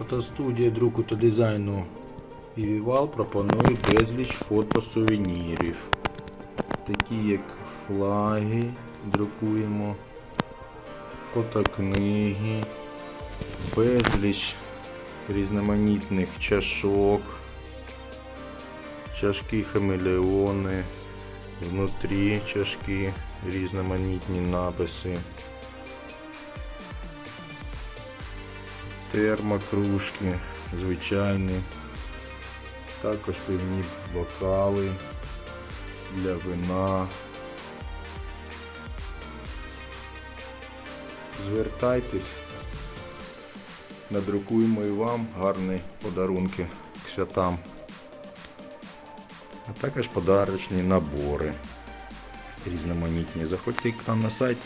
Фотостудія друку та дизайну Івівал пропонує безліч фотосувенірів, такі як флаги, друкуємо, фотокниги, безліч різноманітних чашок, чашки хамелеони, внутрі чашки, різноманітні написи. Термокружки, звичайні, також певні бокали для вина. Звертайтесь, надрукуємо і вам гарні подарунки к святам, а також подарочні набори різноманітні. Заходьте к нам на сайт